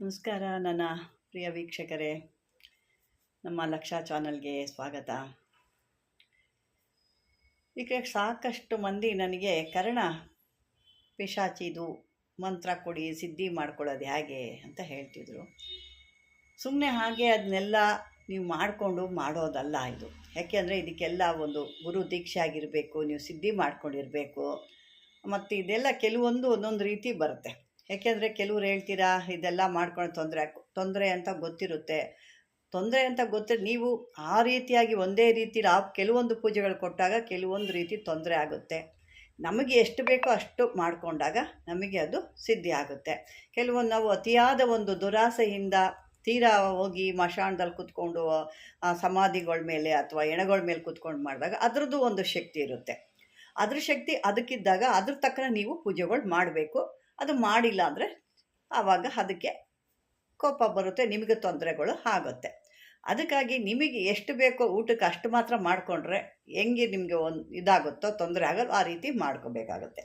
ನಮಸ್ಕಾರ, ನನ್ನ ಪ್ರಿಯ ವೀಕ್ಷಕರೇ. ನಮ್ಮ ಲಕ್ಷ ಚಾನಲ್ಗೆ ಸ್ವಾಗತ. ಈಗ ಸಾಕಷ್ಟು ಮಂದಿ ನನಗೆ ಕರ್ಣ ಪಿಶಾಚಿದು ಮಂತ್ರ ಕೊಡಿ, ಸಿದ್ಧಿ ಮಾಡ್ಕೊಳ್ಳೋದು ಹೇಗೆ ಅಂತ ಹೇಳ್ತಿದ್ರು. ಸುಮ್ಮನೆ ಹಾಗೆ ಅದನ್ನೆಲ್ಲ ನೀವು ಮಾಡಿಕೊಂಡು ಮಾಡೋದಲ್ಲ ಇದು. ಯಾಕೆಂದರೆ ಇದಕ್ಕೆಲ್ಲ ಒಂದು ಗುರು ದೀಕ್ಷೆ ಆಗಿರಬೇಕು, ನೀವು ಸಿದ್ಧಿ ಮಾಡ್ಕೊಂಡಿರಬೇಕು. ಮತ್ತು ಇದೆಲ್ಲ ಕೆಲವೊಂದು ಒಂದೊಂದು ರೀತಿ ಬರುತ್ತೆ. ಯಾಕೆಂದರೆ ಕೆಲವ್ರು ಹೇಳ್ತೀರಾ, ಇದೆಲ್ಲ ಮಾಡ್ಕೊಂಡು ತೊಂದರೆ ತೊಂದರೆ ಅಂತ ಗೊತ್ತಿರುತ್ತೆ. ತೊಂದರೆ ಅಂತ ಗೊತ್ತಿರ, ನೀವು ಆ ರೀತಿಯಾಗಿ ಒಂದೇ ರೀತಿ ಆ ಕೆಲವೊಂದು ಪೂಜೆಗಳು ಕೊಟ್ಟಾಗ ಕೆಲವೊಂದು ರೀತಿ ತೊಂದರೆ ಆಗುತ್ತೆ. ನಮಗೆ ಎಷ್ಟು ಬೇಕೋ ಅಷ್ಟು ಮಾಡಿಕೊಂಡಾಗ ನಮಗೆ ಅದು ಸಿದ್ಧಿ ಆಗುತ್ತೆ. ಕೆಲವೊಂದು ನಾವು ಅತಿಯಾದ ಒಂದು ದುರಾಸೆಯಿಂದ ತೀರಾ ಹೋಗಿ ಮಶಾಣದಲ್ಲಿ ಕುತ್ಕೊಂಡು ಸಮಾಧಿಗಳ ಮೇಲೆ ಅಥವಾ ಎಣಗಳ ಮೇಲೆ ಕೂತ್ಕೊಂಡು ಮಾಡಿದಾಗ ಅದರದ್ದು ಒಂದು ಶಕ್ತಿ ಇರುತ್ತೆ. ಅದ್ರ ಶಕ್ತಿ ಅದಕ್ಕಿದ್ದಾಗ ಅದ್ರ ತಕ್ಕನ ನೀವು ಪೂಜೆಗಳು ಮಾಡಬೇಕು. ಅದು ಮಾಡಿಲ್ಲ ಅಂದರೆ ಆವಾಗ ಅದಕ್ಕೆ ಕೋಪ ಬರುತ್ತೆ, ನಿಮಗೆ ತೊಂದರೆಗಳು ಆಗುತ್ತೆ. ಅದಕ್ಕಾಗಿ ನಿಮಗೆ ಎಷ್ಟು ಬೇಕೋ ಊಟಕ್ಕೆ ಅಷ್ಟು ಮಾತ್ರ ಮಾಡಿಕೊಂಡ್ರೆ ಹೆಂಗೆ ನಿಮಗೆ ಒಂದು ಇದಾಗುತ್ತೋ, ತೊಂದರೆ ಆಗೋದು ಆ ರೀತಿ ಮಾಡ್ಕೋಬೇಕಾಗುತ್ತೆ.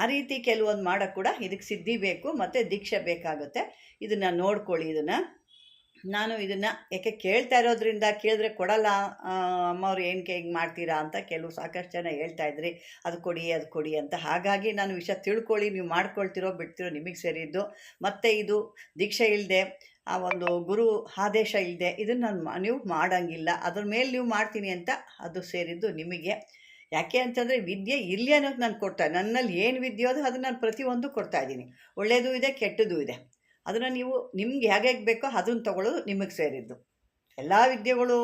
ಆ ರೀತಿ ಕೆಲವೊಂದು ಮಾಡೋಕ್ಕೆ ಕೂಡ ಇದಕ್ಕೆ ಸಿದ್ಧಿ ಬೇಕು, ಮತ್ತು ದೀಕ್ಷೆ ಬೇಕಾಗುತ್ತೆ. ಇದನ್ನು ನೋಡ್ಕೊಳ್ಳಿ, ಇದನ್ನು ನಾನು ಇದನ್ನು ಯಾಕೆ ಕೇಳ್ತಾ ಇರೋದ್ರಿಂದ ಕೇಳಿದ್ರೆ ಕೊಡಲ್ಲ ಅಮ್ಮವ್ರು ಏನಕ್ಕೆ ಹಿಂಗೆ ಮಾಡ್ತೀರಾ ಅಂತ ಕೆಲವು ಸಾಕಷ್ಟು ಜನ ಹೇಳ್ತಾ ಇದ್ರಿ. ಅದು ಕೊಡಿ ಅದು ಕೊಡಿ ಅಂತ. ಹಾಗಾಗಿ ನಾನು ವಿಷಯ ತಿಳ್ಕೊಳ್ಳಿ, ನೀವು ಮಾಡ್ಕೊಳ್ತಿರೋ, ಬಿಡ್ತಿರೋ ನಿಮಗೆ ಸೇರಿದ್ದು. ಮತ್ತು ಇದು ದೀಕ್ಷೆ ಇಲ್ಲದೆ ಆ ಒಂದು ಗುರು ಆದೇಶ ಇಲ್ಲದೆ ಇದನ್ನು ನಾನು ನೀವು ಮಾಡೋಂಗಿಲ್ಲ. ಅದ್ರ ಮೇಲೆ ನೀವು ಮಾಡ್ತೀನಿ ಅಂತ ಅದು ಸೇರಿದ್ದು ನಿಮಗೆ. ಯಾಕೆ ಅಂತಂದರೆ ವಿದ್ಯೆ ಇಲ್ಲಿ ಅನ್ನೋದು ನಾನು ಕೊಡ್ತಾ, ನನ್ನಲ್ಲಿ ಏನು ವಿದ್ಯೆ ಅದು ಅದನ್ನು ನಾನು ಪ್ರತಿಯೊಂದು ಕೊಡ್ತಾ ಇದ್ದೀನಿ. ಒಳ್ಳೆಯದು ಇದೆ ಕೆಟ್ಟದ್ದು ಇದೆ. ಅದನ್ನು ನೀವು ನಿಮ್ಗೆ ಹೇಗೆ ಬೇಕೋ ಅದನ್ನು ತಗೊಳ್ಳೋದು ನಿಮಗೆ ಸೇರಿದ್ದು. ಎಲ್ಲ ವಿದ್ಯೆಗಳು,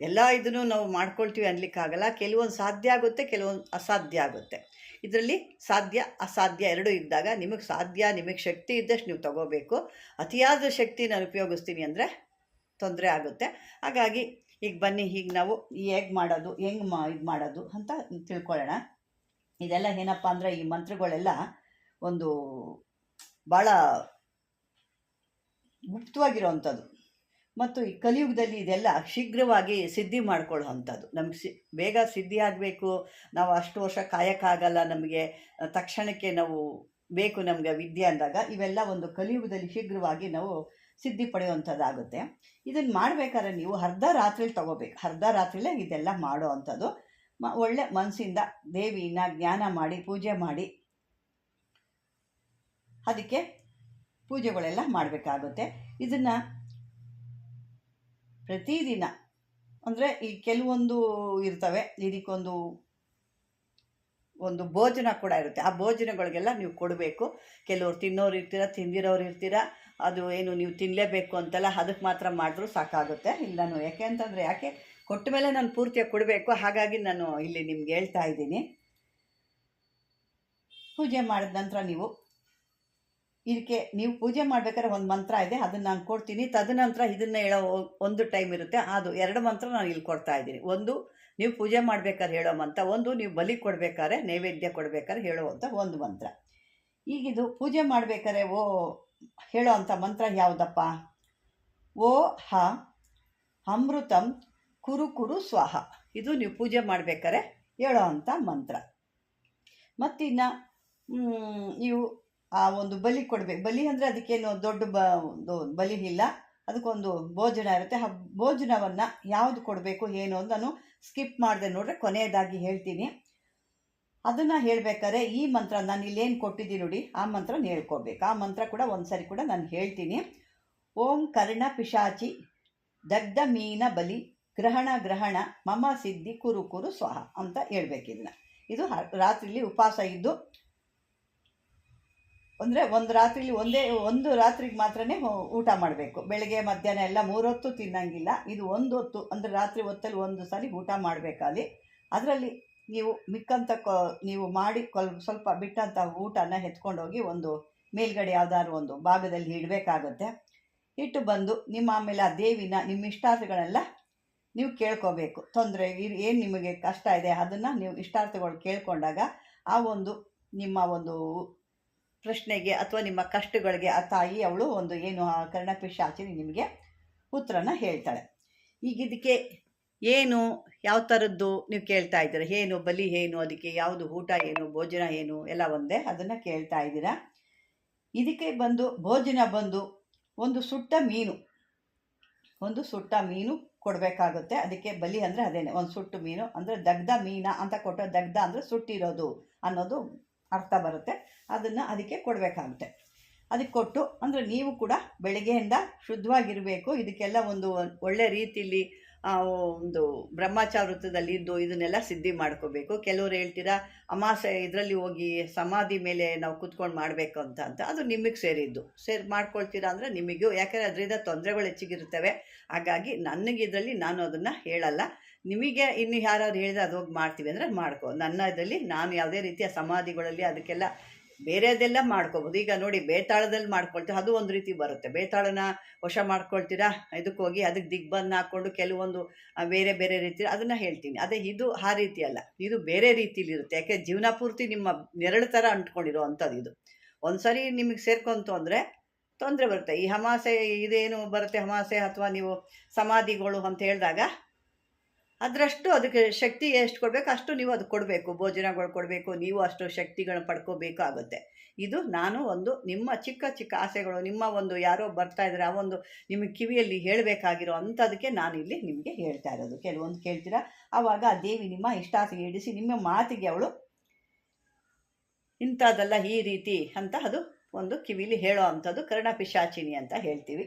ಎಲ್ಲ ಇದನ್ನು ನಾವು ಮಾಡ್ಕೊಳ್ತೀವಿ ಅನ್ಲಿಕ್ಕಾಗಲ್ಲ ಕೆಲವೊಂದು ಸಾಧ್ಯ ಆಗುತ್ತೆ, ಕೆಲವೊಂದು ಅಸಾಧ್ಯ ಆಗುತ್ತೆ. ಇದರಲ್ಲಿ ಸಾಧ್ಯ, ಅಸಾಧ್ಯ ಎರಡೂ ಇದ್ದಾಗ ನಿಮಗೆ ಸಾಧ್ಯ, ನಿಮಗೆ ಶಕ್ತಿ ಇದ್ದಷ್ಟು ನೀವು ತಗೋಬೇಕು. ಅತಿಯಾದ ಶಕ್ತಿ ನಾನು ಉಪಯೋಗಿಸ್ತೀನಿ ಅಂದರೆ ತೊಂದರೆ ಆಗುತ್ತೆ. ಹಾಗಾಗಿ ಈಗ ಬನ್ನಿ, ಈಗ ನಾವು ಹೇಗೆ ಮಾಡೋದು, ಹೆಂಗೆ ಮಾ, ಇದು ಮಾಡೋದು ಅಂತ ತಿಳ್ಕೊಳ್ಳೋಣ. ಇದೆಲ್ಲ ಏನಪ್ಪ ಅಂದರೆ ಈ ಮಂತ್ರಗಳೆಲ್ಲ ಒಂದು ಭಾಳ ಗುಪ್ತವಾಗಿರೋವಂಥದ್ದು ಮತ್ತು ಈ ಕಲಿಯುಗದಲ್ಲಿ ಇದೆಲ್ಲ ಶೀಘ್ರವಾಗಿ ಸಿದ್ಧಿ ಮಾಡ್ಕೊಳ್ಳೋ ಅಂಥದ್ದು ನಮ್ಗೆ ಸಿ ಬೇಗ ಸಿದ್ಧಿ ಆಗಬೇಕು, ನಾವು ಅಷ್ಟು ವರ್ಷ ಕಾಯಕ್ಕಾಗಲ್ಲ ನಮಗೆ, ತಕ್ಷಣಕ್ಕೆ ನಾವು ಬೇಕು ನಮಗೆ ವಿದ್ಯೆ ಅಂದಾಗ, ಇವೆಲ್ಲ ಒಂದು ಕಲಿಯುಗದಲ್ಲಿ ಶೀಘ್ರವಾಗಿ ನಾವು ಸಿದ್ಧಿ ಪಡೆಯುವಂಥದ್ದಾಗುತ್ತೆ. ಇದನ್ನು ಮಾಡಬೇಕಾದ್ರೆ ನೀವು ಅರ್ಧ ರಾತ್ರಿಲಿ ತಗೋಬೇಕು. ಅರ್ಧ ರಾತ್ರಿಲೇ ಇದೆಲ್ಲ ಮಾಡೋ ಅಂಥದ್ದು ಮ, ಒಳ್ಳೆ ಮನಸ್ಸಿಂದ ದೇವಿನ ಜ್ಞಾನ ಮಾಡಿ, ಪೂಜೆ ಮಾಡಿ. ಅದಕ್ಕೆ ಪೂಜೆಗಳೆಲ್ಲ ಮಾಡಬೇಕಾಗುತ್ತೆ. ಇದನ್ನು ಪ್ರತಿದಿನ, ಅಂದರೆ ಈ ಕೆಲವೊಂದು ಇರ್ತವೆ, ಇದಕ್ಕೊಂದು, ಒಂದು ಭೋಜನ ಕೂಡ ಇರುತ್ತೆ. ಆ ಭೋಜನಗಳಿಗೆಲ್ಲ ನೀವು ಕೊಡಬೇಕು. ಕೆಲವರು ತಿನ್ನೋರು ಇರ್ತೀರ, ತಿಂದಿರೋರು ಇರ್ತೀರ, ಅದು ಏನು ನೀವು ತಿನ್ನಲೇಬೇಕು ಅಂತೆಲ್ಲ, ಅದಕ್ಕೆ ಮಾತ್ರ ಮಾಡಿದ್ರು ಸಾಕಾಗುತ್ತೆ. ಇಲ್ಲ ನಾನು ಯಾಕೆ ಅಂತಂದರೆ ಯಾಕೆ, ಕೊಟ್ಟ ಮೇಲೆ ನಾನು ಪೂರ್ತಿಯಾಗಿ ಕೊಡಬೇಕು. ಹಾಗಾಗಿ ನಾನು ಇಲ್ಲಿ ನಿಮ್ಗೆ ಹೇಳ್ತಾ ಇದ್ದೀನಿ. ಪೂಜೆ ಮಾಡಿದ ನಂತರ ನೀವು ಇದಕ್ಕೆ ನೀವು ಪೂಜೆ ಮಾಡ್ಬೇಕಾದ್ರೆ ಒಂದು ಮಂತ್ರ ಇದೆ, ಅದನ್ನು ನಾನು ಕೊಡ್ತೀನಿ. ತದನಂತರ ಇದನ್ನು ಹೇಳೋ ಒಂದು ಟೈಮ್ ಇರುತ್ತೆ. ಅದು ಎರಡು ಮಂತ್ರ ನಾನು ಇಲ್ಲಿ ಕೊಡ್ತಾ ಇದ್ದೀನಿ. ಒಂದು, ನೀವು ಪೂಜೆ ಮಾಡ್ಬೇಕಾದ್ರೆ ಹೇಳೋ ಮಂತ್ರ. ಒಂದು, ನೀವು ಬಲಿ ಕೊಡಬೇಕಾದ್ರೆ, ನೈವೇದ್ಯ ಕೊಡಬೇಕಾದ್ರೆ ಹೇಳುವಂಥ ಒಂದು ಮಂತ್ರ. ಈಗಿದು ಪೂಜೆ ಮಾಡ್ಬೇಕಾದ್ರೆ ಓ ಹೇಳೋ ಅಂಥ ಮಂತ್ರ ಯಾವುದಪ್ಪ? ಓ, ಹ, ಅಮೃತಂ ಕುರು ಕುರು ಸ್ವಾಹ. ಇದು ನೀವು ಪೂಜೆ ಮಾಡಬೇಕಾದ್ರೆ ಹೇಳೋ ಅಂಥ ಮಂತ್ರ. ಮತ್ತಿನ್ನು ನೀವು ಆ ಒಂದು ಬಲಿ ಕೊಡಬೇಕು. ಬಲಿ ಅಂದರೆ ಅದಕ್ಕೇನು ದೊಡ್ಡ ಬ, ಒಂದು ಬಲಿ ಇಲ್ಲ. ಅದಕ್ಕೊಂದು ಭೋಜನ ಇರುತ್ತೆ. ಆ ಭೋಜನವನ್ನು ಯಾವುದು ಕೊಡಬೇಕು, ಏನು ಅಂತ ನಾನು ಸ್ಕಿಪ್ ಮಾಡಿದೆ ನೋಡ್ರೆ ಕೊನೆಯದಾಗಿ ಹೇಳ್ತೀನಿ. ಅದನ್ನು ಹೇಳಬೇಕಾದ್ರೆ ಈ ಮಂತ್ರ ನಾನು ಇಲ್ಲೇನು ಕೊಟ್ಟಿದ್ದೀನಿ ನೋಡಿ, ಆ ಮಂತ್ರ ಹೇಳ್ಕೋಬೇಕು. ಆ ಮಂತ್ರ ಕೂಡ ಒಂದ್ಸರಿ ಕೂಡ ನಾನು ಹೇಳ್ತೀನಿ. ಓಂ ಕರ್ಣ ಪಿಶಾಚಿ ದಗ್ಧ ಮೀನ ಬಲಿ ಗ್ರಹಣ ಗ್ರಹಣ ಮಮ ಸಿದ್ಧಿ ಕುರು ಕುರು ಸ್ವಾಹ ಅಂತ ಹೇಳ್ಬೇಕಿದನ್ನ ಇದು ರಾತ್ರಿಲಿ ಉಪವಾಸ ಇದ್ದು ಅಂದರೆ ಒಂದು ರಾತ್ರಿಲಿ ಒಂದೇ, ಒಂದು ರಾತ್ರಿಗೆ ಮಾತ್ರನೇ ಊಟ ಮಾಡಬೇಕು. ಬೆಳಗ್ಗೆ, ಮಧ್ಯಾಹ್ನ ಎಲ್ಲ ಮೂರೊತ್ತು ತಿನ್ನಂಗಿಲ್ಲ. ಇದು ಒಂದು ಹೊತ್ತು ಅಂದರೆ ರಾತ್ರಿ ಹೊತ್ತಲ್ಲಿ ಒಂದು ಸಾರಿ ಊಟ ಮಾಡಬೇಕಾಗಿ ಅದರಲ್ಲಿ ನೀವು ಮಿಕ್ಕಂತ ನೀವು ಮಾಡಿ ಕೊಲ್, ಸ್ವಲ್ಪ ಬಿಟ್ಟಂಥ ಊಟನ ಎತ್ಕೊಂಡೋಗಿ ಒಂದು ಮೇಲ್ಗಡೆ ಯಾವುದಾದ್ರು ಒಂದು ಭಾಗದಲ್ಲಿ ಇಡಬೇಕಾಗುತ್ತೆ. ಇಟ್ಟು ಬಂದು ನಿಮ್ಮ ಆಮೇಲೆ ಆ ದೇವಿನ ನಿಮ್ಮ ಇಷ್ಟಾರ್ಥಗಳೆಲ್ಲ ನೀವು ಕೇಳ್ಕೋಬೇಕು. ತೊಂದರೆ ಏನು ನಿಮಗೆ ಕಷ್ಟ ಇದೆ ಅದನ್ನು ನೀವು ಇಷ್ಟಾರ್ಥಗಳು ಕೇಳ್ಕೊಂಡಾಗ ಆ ಒಂದು ನಿಮ್ಮ ಒಂದು ಪ್ರಶ್ನೆಗೆ ಅಥವಾ ನಿಮ್ಮ ಕಷ್ಟಗಳಿಗೆ ಆ ತಾಯಿ ಅವಳು ಒಂದು ಏನು, ಆ ಕರ್ಣಪಿಶಾಚಿನಿ ನಿಮಗೆ ಉತ್ತರನ ಹೇಳ್ತಾಳೆ. ಈಗ ಇದಕ್ಕೆ ಏನು, ಯಾವ ಥರದ್ದು ನೀವು ಕೇಳ್ತಾ ಇದ್ದೀರ? ಏನು, ಬಲಿ ಏನು, ಅದಕ್ಕೆ ಯಾವುದು ಊಟ ಏನು, ಭೋಜನ ಏನು, ಎಲ್ಲ ಒಂದೇ ಅದನ್ನು ಕೇಳ್ತಾ ಇದ್ದೀರಾ? ಇದಕ್ಕೆ ಬಂದು ಭೋಜನ ಬಂದು ಒಂದು ಸುಟ್ಟ ಮೀನು, ಒಂದು ಸುಟ್ಟ ಮೀನು ಕೊಡಬೇಕಾಗುತ್ತೆ. ಅದಕ್ಕೆ ಬಲಿ ಅಂದರೆ ಅದೇನೆ, ಒಂದು ಸುಟ್ಟು ಮೀನು ಅಂದರೆ ದಗ್ಧ ಮೀನ ಅಂತ ಕೊಟ್ಟರೆ ದಗ್ಧ ಅಂದರೆ ಸುಟ್ಟಿರೋದು ಅನ್ನೋದು ಅರ್ಥ ಬರುತ್ತೆ. ಅದನ್ನು ಅದಕ್ಕೆ ಕೊಡಬೇಕಾಗುತ್ತೆ. ಅದಕ್ಕೆ ಕೊಟ್ಟು ಅಂದರೆ ನೀವು ಕೂಡ ಬೆಳಗ್ಗೆಯಿಂದ ಶುದ್ಧವಾಗಿರಬೇಕು. ಇದಕ್ಕೆಲ್ಲ ಒಂದು ಒಳ್ಳೆ ರೀತಿಯಲ್ಲಿ ಒಂದು ಬ್ರಹ್ಮಚಾರ ವೃತ್ತದಲ್ಲಿ ಇದ್ದು ಇದನ್ನೆಲ್ಲ ಸಿದ್ಧಿ ಮಾಡ್ಕೋಬೇಕು. ಕೆಲವರು ಹೇಳ್ತೀರಾ, ಅಮಾಸೆ ಇದರಲ್ಲಿ ಹೋಗಿ ಸಮಾಧಿ ಮೇಲೆ ನಾವು ಕುತ್ಕೊಂಡು ಮಾಡಬೇಕು ಅಂತ ಅಂತ. ಅದು ನಿಮಗೆ ಸೇರಿದ್ದು. ಸೇರಿ, ಮಾಡ್ಕೊಳ್ತೀರಾ ಅಂದರೆ ನಿಮಗೂ ಯಾಕಂದರೆ ಅದರಿಂದ ತೊಂದರೆಗಳು ಹೆಚ್ಚಿಗಿರ್ತವೆ ಹಾಗಾಗಿ ನನಗೆ ಇದರಲ್ಲಿ ನಾನು ಅದನ್ನು ಹೇಳಲ್ಲ. ನಿಮಗೆ ಇನ್ನು ಯಾರಾದ್ರು ಹೇಳಿದ್ರೆ ಅದು ಹೋಗಿ ಮಾಡ್ತೀವಿ ಅಂದರೆ ಮಾಡ್ಕೋ. ನನ್ನ ಇದರಲ್ಲಿ ನಾನು ಯಾವುದೇ ರೀತಿಯ ಸಮಾಧಿಗಳಲ್ಲಿ ಅದಕ್ಕೆಲ್ಲ ಬೇರೆದೆಲ್ಲ ಮಾಡ್ಕೋಬೋದು. ಈಗ ನೋಡಿ ಬೇತಾಳದಲ್ಲಿ ಮಾಡ್ಕೊಳ್ತೀವಿ, ಅದು ಒಂದು ರೀತಿ ಬರುತ್ತೆ. ಬೇತಾಳನ ವಶ ಮಾಡ್ಕೊಳ್ತೀರಾ? ಇದಕ್ಕೆ ಹೋಗಿ ಅದಕ್ಕೆ ದಿಗ್ಬಂಧನ ಹಾಕ್ಕೊಂಡು ಕೆಲವೊಂದು ಬೇರೆ ಬೇರೆ ರೀತಿ ಅದನ್ನು ಹೇಳ್ತೀನಿ. ಅದೇ ಇದು ಆ ರೀತಿ ಅಲ್ಲ. ಇದು ಬೇರೆ ರೀತಿಲಿ ಇರುತ್ತೆ. ಯಾಕೆ ಜೀವನ ಪೂರ್ತಿ ನಿಮ್ಮ ನೆರಳು ಥರ ಅಂಟ್ಕೊಂಡಿರೋ ಅಂಥದ್ದು ಇದು. ಒಂದು ಸರಿ ನಿಮಗೆ ಸೇರ್ಕೊಂತು ಅಂದರೆ ತೊಂದರೆ ಬರುತ್ತೆ. ಈ ಹಮಾಸೆ ಇದೇನು ಬರುತ್ತೆ? ಹಮಾಸೆ ಅಥವಾ ನೀವು ಸಮಾಧಿಗಳು ಅಂತ ಹೇಳಿದಾಗ ಅದರಷ್ಟು ಅದಕ್ಕೆ ಶಕ್ತಿ ಎಷ್ಟು ಕೊಡಬೇಕು, ಅಷ್ಟು ನೀವು ಅದು ಕೊಡಬೇಕು. ಭೋಜನಗಳು ಕೊಡಬೇಕು, ನೀವು ಅಷ್ಟು ಶಕ್ತಿಗಳನ್ನ ಪಡ್ಕೋಬೇಕಾಗುತ್ತೆ. ಇದು ನಾನು ಒಂದು ನಿಮ್ಮ ಚಿಕ್ಕ ಚಿಕ್ಕ ಆಸೆಗಳು, ನಿಮ್ಮ ಒಂದು ಯಾರೋ ಬರ್ತಾ ಇದ್ದಾರೆ, ಆ ಒಂದು ನಿಮಗೆ ಕಿವಿಯಲ್ಲಿ ಹೇಳಬೇಕಾಗಿರೋ ಅಂಥದಕ್ಕೆ ನಾನು ಇಲ್ಲಿ ನಿಮಗೆ ಹೇಳ್ತಾ ಇರೋದು. ಕೆಲವೊಂದು ಕೇಳ್ತೀರಾ? ಆವಾಗ ಆ ದೇವಿ ನಿಮ್ಮ ಇಷ್ಟಾಸೆ ಇಡಿಸಿ, ನಿಮ್ಮ ಮಾತಿಗೆ ಅವಳು ಇಂಥದ್ದೆಲ್ಲ ಈ ರೀತಿ ಅಂತ ಅದು ಒಂದು ಕಿವಿಲಿ ಹೇಳೋ ಅಂಥದ್ದು ಕರ್ಣಪಿಶಾಚಿನಿ ಅಂತ ಹೇಳ್ತೀವಿ.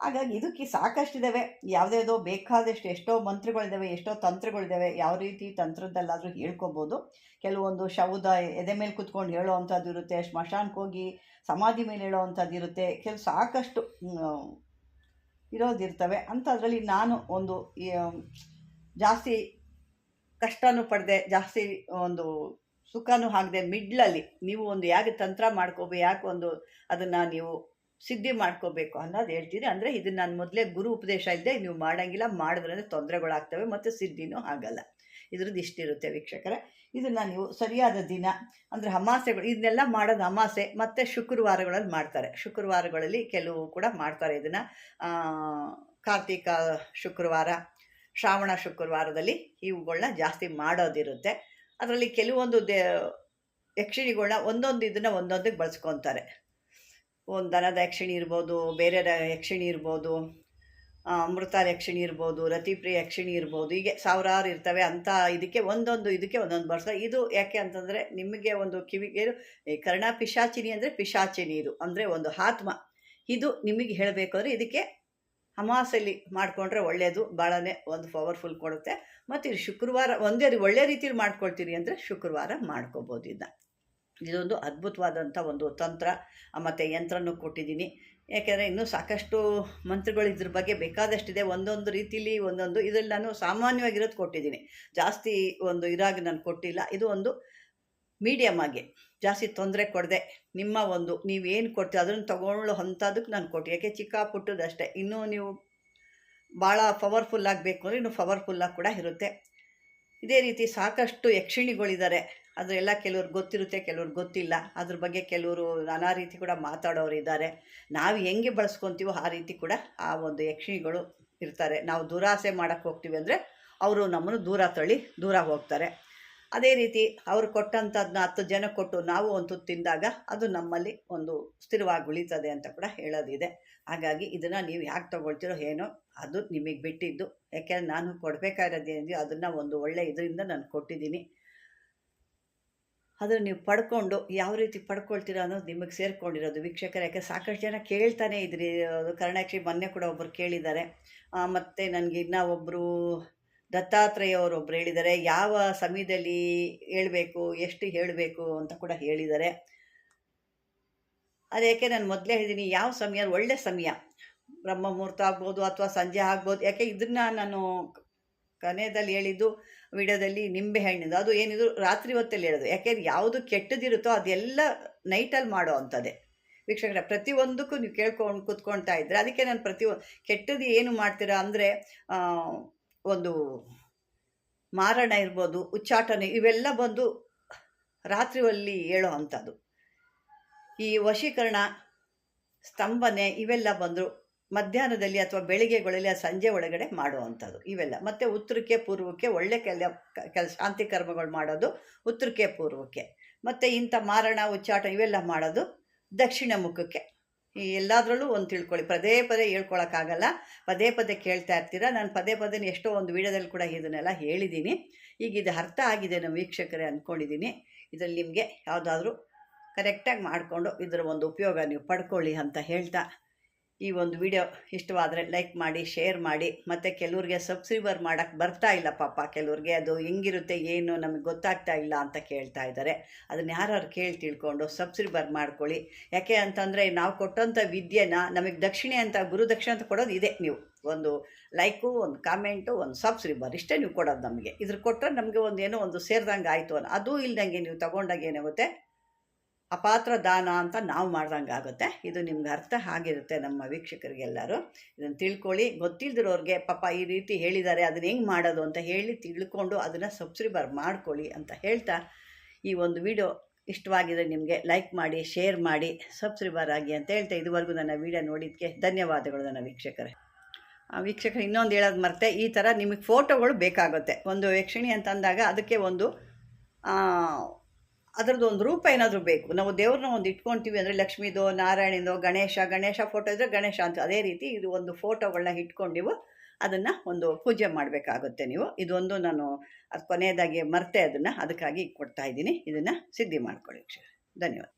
ಹಾಗಾಗಿ ಇದಕ್ಕೆ ಸಾಕಷ್ಟಿದ್ದಾವೆ ಯಾವುದ್ಯಾವುದೋ ಬೇಕಾದಷ್ಟು ಎಷ್ಟೋ ಮಂತ್ರಗಳಿದ್ದಾವೆ ಎಷ್ಟೋ ತಂತ್ರಗಳಿದ್ದಾವೆ ಯಾವ ರೀತಿ ತಂತ್ರದಲ್ಲಾದರೂ ಹೇಳ್ಕೊಬೋದು. ಕೆಲವೊಂದು ಶೌದ ಎದೆ ಮೇಲೆ ಕುತ್ಕೊಂಡು ಹೇಳೋ ಅಂಥದ್ದು ಇರುತ್ತೆ, ಸ್ಮಶಾನಕ್ಕೆ ಹೋಗಿ ಸಮಾಧಿ ಮೇಲೆ ಹೇಳೋ ಅಂಥದ್ದು ಇರುತ್ತೆ. ಕೆಲವು ಸಾಕಷ್ಟು ಇರೋದಿರ್ತವೆ ಅಂಥದ್ರಲ್ಲಿ ನಾನು ಒಂದು ಜಾಸ್ತಿ ಕಷ್ಟನೂ ಪಡೆದೆ, ಜಾಸ್ತಿ ಒಂದು ಸುಖನೂ ಆಗದೆ ಮಿಡ್ಲಲ್ಲಿ ನೀವು ಒಂದು ಯಾಕೆ ತಂತ್ರ ಮಾಡ್ಕೋಬೇಕು, ಯಾಕೆ ಒಂದು ಅದನ್ನು ನೀವು ಸಿದ್ಧಿ ಮಾಡ್ಕೋಬೇಕು ಅನ್ನೋದು ಹೇಳ್ತೀನಿ ಅಂದರೆ ಇದನ್ನು ನಾನು ಮೊದಲೇ ಗುರು ಉಪದೇಶ ಇದ್ದೆ ನೀವು ಮಾಡೋಂಗಿಲ್ಲ, ಮಾಡಿದ್ರೆ ತೊಂದರೆಗಳಾಗ್ತವೆ ಮತ್ತು ಸಿದ್ಧಿನೂ ಆಗಲ್ಲ. ಇದ್ರದ್ದು ಇಷ್ಟಿರುತ್ತೆ ವೀಕ್ಷಕರೇ. ಇದನ್ನು ನೀವು ಸರಿಯಾದ ದಿನ, ಅಂದರೆ ಅಮಾಸೆಗಳು, ಇದನ್ನೆಲ್ಲ ಮಾಡೋದು ಅಮಾಸೆ, ಮತ್ತು ಶುಕ್ರವಾರಗಳಲ್ಲಿ ಮಾಡ್ತಾರೆ. ಶುಕ್ರವಾರಗಳಲ್ಲಿ ಕೆಲವು ಕೂಡ ಮಾಡ್ತಾರೆ ಇದನ್ನು. ಕಾರ್ತಿಕ ಶುಕ್ರವಾರ, ಶ್ರಾವಣ ಶುಕ್ರವಾರದಲ್ಲಿ ಇವುಗಳನ್ನ ಜಾಸ್ತಿ ಮಾಡೋದಿರುತ್ತೆ. ಅದರಲ್ಲಿ ಕೆಲವೊಂದು ದೇ ಯಕ್ಷಿಣಿಗಳನ್ನ ಒಂದೊಂದು ಇದನ್ನು ಒಂದೊಂದಕ್ಕೆ ಬಳಸ್ಕೊತಾರೆ. ಒಂದು ದನದ ಯಕ್ಷಿಣಿ ಇರ್ಬೋದು, ಬೇರೆ ಯಕ್ಷಿಣಿ ಇರ್ಬೋದು ಅಮೃತ ಯಕ್ಷಿಣಿ ಇರ್ಬೋದು, ರತಿಪ್ರಿಯ ಯಕ್ಷಿಣಿ ಇರ್ಬೋದು, ಹೀಗೆ ಸಾವಿರಾರು ಇರ್ತವೆ. ಅಂಥ ಇದಕ್ಕೆ ಒಂದೊಂದು ಇದಕ್ಕೆ ಒಂದೊಂದು ಬರ್ಸ. ಇದು ಯಾಕೆ ಅಂತಂದರೆ ನಿಮಗೆ ಒಂದು ಕಿವಿಗೆ ಕರ್ಣ ಪಿಶಾಚಿನಿ ಅಂದರೆ ಪಿಶಾಚಿನಿ ಇದು, ಅಂದರೆ ಒಂದು ಆತ್ಮ. ಇದು ನಿಮಗೆ ಹೇಳಬೇಕಾದ್ರೆ ಇದಕ್ಕೆ ಅಮಾಸೆಯಲ್ಲಿ ಮಾಡಿಕೊಂಡ್ರೆ ಒಳ್ಳೆಯದು ಭಾಳನೇ ಒಂದು ಪವರ್ಫುಲ್ ಕೊಡುತ್ತೆ. ಮತ್ತು ಇದು ಶುಕ್ರವಾರ, ಒಂದೇ ಒಳ್ಳೆ ರೀತಿಯಲ್ಲಿ ಮಾಡ್ಕೊಳ್ತೀರಿ ಅಂದರೆ ಶುಕ್ರವಾರ ಮಾಡ್ಕೋಬೋದು ಇದನ್ನ. ಇದೊಂದು ಅದ್ಭುತವಾದಂಥ ಒಂದು ತಂತ್ರ. ಮತ್ತು ಯಂತ್ರನೂ ಕೊಟ್ಟಿದ್ದೀನಿ. ಯಾಕೆಂದರೆ ಇನ್ನೂ ಸಾಕಷ್ಟು ಮಂತ್ರಗಳು ಇದ್ರ ಬಗ್ಗೆ ಬೇಕಾದಷ್ಟಿದೆ. ಒಂದೊಂದು ರೀತಿಲಿ ಒಂದೊಂದು ಇದರಲ್ಲಿ ನಾನು ಸಾಮಾನ್ಯವಾಗಿರೋದು ಕೊಟ್ಟಿದ್ದೀನಿ. ಜಾಸ್ತಿ ಒಂದು ಇರಾಗಿ ನಾನು ಕೊಟ್ಟಿಲ್ಲ. ಇದು ಒಂದು ಮೀಡಿಯಮ್ ಆಗಿ. ಜಾಸ್ತಿ ತೊಂದರೆ ಕೊಡದೆ ನಿಮ್ಮ ಒಂದು ನೀವೇನು ಕೊಡ್ತೀವಿ ಅದನ್ನು ತಗೊಳ್ಳೋ ಅಂಥದಕ್ಕೆ ನಾನು ಕೊಟ್ಟು ಯಾಕೆ ಚಿಕ್ಕ ಪುಟ್ಟದಷ್ಟೇ ಇನ್ನೂ ನೀವು ಭಾಳ ಪವರ್ಫುಲ್ ಆಗಬೇಕು ಅಂದರೆ ಇನ್ನೂ ಪವರ್ಫುಲ್ಲಾಗಿ ಕೂಡ ಇರುತ್ತೆ. ಇದೇ ರೀತಿ ಸಾಕಷ್ಟು ಯಕ್ಷಿಣಿಗಳಿದ್ದಾರೆ. ಅದರೆಲ್ಲ ಕೆಲವ್ರಿಗೆ ಗೊತ್ತಿರುತ್ತೆ ಕೆಲವ್ರಿಗೆ ಗೊತ್ತಿಲ್ಲ. ಅದ್ರ ಬಗ್ಗೆ ಕೆಲವರು ನಾನಾ ರೀತಿ ಕೂಡ ಮಾತಾಡೋರು ಇದ್ದಾರೆ. ನಾವು ಹೆಂಗೆ ಬಳಸ್ಕೊತೀವೋ ಆ ರೀತಿ ಕೂಡ ಆ ಒಂದು ಯಕ್ಷಿಣಿಗಳು ಇರ್ತಾರೆ. ನಾವು ದುರಾಸೆ ಮಾಡೋಕ್ಕೆ ಹೋಗ್ತೀವಿ ಅಂದರೆ ಅವರು ನಮ್ಮನ್ನು ದೂರ ತಳ್ಳಿ ದೂರ ಹೋಗ್ತಾರೆ. ಅದೇ ರೀತಿ ಅವರು ಕೊಟ್ಟಂಥದ್ದನ್ನ ಹತ್ತು ಜನ ಕೊಟ್ಟು ನಾವು ಒಂದು ತಿಂದಾಗ ಅದು ನಮ್ಮಲ್ಲಿ ಒಂದು ಸ್ಥಿರವಾಗಿ ಉಳಿತದೆ ಅಂತ ಕೂಡ ಹೇಳೋದಿದೆ. ಹಾಗಾಗಿ ಇದನ್ನು ನೀವು ಯಾಕೆ ತೊಗೊಳ್ತೀರೋ ಏನೋ ಅದು ನಿಮಗೆ ಬಿಟ್ಟಿದ್ದು. ಯಾಕೆಂದರೆ ನಾನು ಕೊಡಬೇಕಾಗಿರೋದೇನಿದೆಯೋ ಅದನ್ನು ಒಂದು ಒಳ್ಳೆ ಇದರಿಂದ ನಾನು ಕೊಟ್ಟಿದ್ದೀನಿ. ಅದನ್ನು ನೀವು ಪಡ್ಕೊಂಡು ಯಾವ ರೀತಿ ಪಡ್ಕೊಳ್ತೀರ ಅನ್ನೋದು ನಿಮಗೆ ಸೇರ್ಕೊಂಡಿರೋದು. ವೀಕ್ಷಕರು, ಯಾಕೆ ಸಾಕಷ್ಟು ಜನ ಕೇಳ್ತಾನೆ ಇದ್ರಿ. ಅದು ಕರ್ಣಾಕ್ಷಿ ಮೊನ್ನೆ ಕೂಡ ಒಬ್ಬರು ಕೇಳಿದ್ದಾರೆ. ಮತ್ತು ನನಗೆ ಇನ್ನೂ ಒಬ್ಬರು ದತ್ತಾತ್ರೇಯ ಅವರು ಒಬ್ರು ಹೇಳಿದ್ದಾರೆ. ಯಾವ ಸಮಯದಲ್ಲಿ ಹೇಳಬೇಕು, ಎಷ್ಟು ಹೇಳಬೇಕು ಅಂತ ಕೂಡ ಹೇಳಿದ್ದಾರೆ. ಅದು ಯಾಕೆ ನಾನು ಮೊದಲೇ ಹೇಳಿದ್ದೀನಿ ಯಾವ ಸಮಯ ಒಳ್ಳೆ ಸಮಯ. ಬ್ರಹ್ಮ ಮುಹೂರ್ತ ಆಗ್ಬೋದು ಅಥವಾ ಸಂಜೆ ಆಗ್ಬೋದು. ಯಾಕೆ ಇದನ್ನು ನಾನು ಕೊನೆಯಲ್ಲಿ ಹೇಳಿದ್ದು ವಿಡಿಯೋದಲ್ಲಿ ನಿಂಬೆ ಹಣ್ಣಿಂದು. ಅದು ಏನಿದ್ರು ರಾತ್ರಿ ಹೊತ್ತಲ್ಲಿ ಹೇಳೋದು ಯಾಕೆಂದ್ರೆ ಯಾವುದು ಕೆಟ್ಟದಿರುತ್ತೋ ಅದೆಲ್ಲ ನೈಟಲ್ಲಿ ಮಾಡೋ ಅಂಥದ್ದೇ. ವೀಕ್ಷಕರ ಪ್ರತಿಯೊಂದಕ್ಕೂ ನೀವು ಕೇಳ್ಕೊಂಡು ಕೂತ್ಕೊಳ್ತಾ ಇದ್ದರೆ ಅದಕ್ಕೆ ನಾನು ಪ್ರತಿ ಕೆಟ್ಟದ್ದು ಏನು ಮಾಡ್ತೀರಾ ಅಂದರೆ ಒಂದು ಮಾರಣ ಇರ್ಬೋದು, ಉಚ್ಚಾಟನೆ ಇವೆಲ್ಲ ಬಂದು ರಾತ್ರಿಯಲ್ಲಿ ಹೇಳೋ ಅಂಥದ್ದು. ಈ ವಶೀಕರಣ, ಸ್ತಂಭನೆ ಇವೆಲ್ಲ ಬಂದರು ಮಧ್ಯಾಹ್ನದಲ್ಲಿ ಅಥವಾ ಬೆಳಿಗ್ಗೆಗಳಲ್ಲಿ ಸಂಜೆ ಒಳಗಡೆ ಮಾಡುವಂಥದ್ದು ಇವೆಲ್ಲ. ಮತ್ತು ಉತ್ತರಕ್ಕೆ ಪೂರ್ವಕ್ಕೆ ಒಳ್ಳೆ ಕೆಲ ಕೆಲ ಶಾಂತಿ ಕರ್ಮಗಳು ಮಾಡೋದು ಉತ್ತರಕ್ಕೆ ಪೂರ್ವಕ್ಕೆ ಮತ್ತು ಇಂಥ ಮಾರಣ, ಉಚ್ಚಾಟ ಇವೆಲ್ಲ ಮಾಡೋದು ದಕ್ಷಿಣ ಮುಖಕ್ಕೆ. ಈ ಎಲ್ಲದರಲ್ಲೂ ಒಂದು ತಿಳ್ಕೊಳ್ಳಿ. ಪದೇ ಪದೇ ಹೇಳ್ಕೊಳಕ್ಕಾಗಲ್ಲ ಪದೇ ಪದೇ ಕೇಳ್ತಾ ಇರ್ತೀರ? ನಾನು ಪದೇ ಪದೇ ಎಷ್ಟೋ ಒಂದು ವಿಡಿಯೋದಲ್ಲಿ ಕೂಡ ಇದನ್ನೆಲ್ಲ ಹೇಳಿದ್ದೀನಿ. ಈಗ ಇದು ಅರ್ಥ ಆಗಿದೆ ನಮ್ಮ ವೀಕ್ಷಕರೇ ಅಂದ್ಕೊಂಡಿದ್ದೀನಿ ಇದರಲ್ಲಿ ನಿಮಗೆ ಯಾವುದಾದ್ರೂ ಕರೆಕ್ಟಾಗಿ ಮಾಡಿಕೊಂಡು ಇದರ ಒಂದು ಉಪಯೋಗ ನೀವು ಪಡ್ಕೊಳ್ಳಿ ಅಂತ ಹೇಳ್ತಾ ಈ ಒಂದು ವಿಡಿಯೋ ಇಷ್ಟವಾದರೆ ಲೈಕ್ ಮಾಡಿ, ಶೇರ್ ಮಾಡಿ, ಮತ್ತು ಕೆಲವ್ರಿಗೆ ಸಬ್ಸ್ಕ್ರೈಬರ್ ಮಾಡೋಕ್ಕೆ ಬರ್ತಾ ಇಲ್ಲ ಪಾಪ ಕೆಲವ್ರಿಗೆ, ಅದು ಹೆಂಗಿರುತ್ತೆ, ಏನು ನಮಗೆ ಗೊತ್ತಾಗ್ತಾ ಇಲ್ಲ ಅಂತ ಕೇಳ್ತಾ ಇದ್ದಾರೆ. ಅದನ್ನ ಯಾರು ಕೇಳಿ ತಿಳ್ಕೊಂಡು ಸಬ್ಸ್ಕ್ರೈಬರ್ ಮಾಡ್ಕೊಳ್ಳಿ. ಯಾಕೆ ಅಂತಂದರೆ ನಾವು ಕೊಟ್ಟಂಥ ವಿದ್ಯೆನ ನಮಗೆ ದಕ್ಷಿಣೆ ಅಂತ, ಗುರು ಗುರುದಕ್ಷಿಣೆ ಅಂತ ಕೊಡೋದು ಇದೆ. ನೀವು ಒಂದು ಲೈಕು, ಒಂದು ಕಾಮೆಂಟು, ಒಂದು ಸಬ್ಸ್ಕ್ರೈಬರ್ ಇಷ್ಟೇ ನೀವು ಕೊಡೋದು ನಮಗೆ. ಇದ್ರ ಕೊಟ್ಟರೆ ನಮಗೆ ಒಂದು ಏನೋ ಒಂದು ಸೇರಿದಂಗೆ ಆಯಿತು ಅನ್ನೋ ಅದು ಇಲ್ದಂಗೆ ನೀವು ತಗೊಂಡಾಗ ಏನಾಗುತ್ತೆ? ಅಪಾತ್ರ ದಾನ ಅಂತ ನಾವು ಮಾಡ್ದಂಗೆ ಆಗುತ್ತೆ ಇದು ನಿಮ್ಗೆ ಅರ್ಥ ಆಗಿರುತ್ತೆ ನಮ್ಮ ವೀಕ್ಷಕರಿಗೆಲ್ಲರೂ. ಇದನ್ನು ತಿಳ್ಕೊಳ್ಳಿ. ಗೊತ್ತಿಲ್ದಿರೋರಿಗೆ, ಪಾಪ ಈ ರೀತಿ ಹೇಳಿದ್ದಾರೆ ಅದನ್ನ ಹೆಂಗೆ ಮಾಡೋದು? ಅಂತ ಹೇಳಿ ತಿಳ್ಕೊಂಡು ಅದನ್ನು ಸಬ್ಸ್ಕ್ರೈಬರ್ ಮಾಡ್ಕೊಳ್ಳಿ ಅಂತ ಹೇಳ್ತಾ ಈ ಒಂದು ವಿಡಿಯೋ ಇಷ್ಟವಾಗಿದೆ ನಿಮಗೆ. ಲೈಕ್ ಮಾಡಿ, ಶೇರ್ ಮಾಡಿ, ಸಬ್ಸ್ಕ್ರೈಬರ್ ಆಗಿ ಅಂತ ಹೇಳ್ತಾ ಇದುವರೆಗೂ ನನ್ನ ವಿಡಿಯೋ ನೋಡಿದ್ದಕ್ಕೆ ಧನ್ಯವಾದಗಳು ನನ್ನ ವೀಕ್ಷಕರೇ. ವೀಕ್ಷಕರು, ಇನ್ನೊಂದು ಹೇಳೋದು ಮರ್ತೆ. ಈ ಥರ ನಿಮಗೆ ಫೋಟೋಗಳು ಬೇಕಾಗುತ್ತೆ. ಒಂದು ವೀಕ್ಷಣೆ ಅಂತ ಅಂದಾಗ ಅದಕ್ಕೆ ಒಂದು ಅದರದ್ದು ಒಂದು ರೂಪ ಏನಾದರೂ ಬೇಕು. ನಾವು ದೇವ್ರನ್ನ ಒಂದು ಇಟ್ಕೊಳ್ತೀವಿ ಅಂದರೆ ಲಕ್ಷ್ಮೀದೋ, ನಾರಾಯಣಿಂದೋ, ಗಣೇಶ ಗಣೇಶ ಫೋಟೋ ಇದ್ದರೆ ಗಣೇಶ ಅಂತ ಅದೇ ರೀತಿ ಇದು ಒಂದು ಫೋಟೋಗಳನ್ನ ಇಟ್ಕೊಂಡಿವು ಅದನ್ನು ಒಂದು ಪೂಜೆ ಮಾಡಬೇಕಾಗುತ್ತೆ ನೀವು. ಇದೊಂದು ನಾನು ಅದು ಕೊನೆಯದಾಗಿ ಮರ್ತೆ ಅದನ್ನು. ಅದಕ್ಕಾಗಿ ಕೊಡ್ತಾ ಇದ್ದೀನಿ. ಇದನ್ನು ಸಿದ್ಧಿ ಮಾಡ್ಕೊಳ್ಳಿ ಧನ್ಯವಾದ.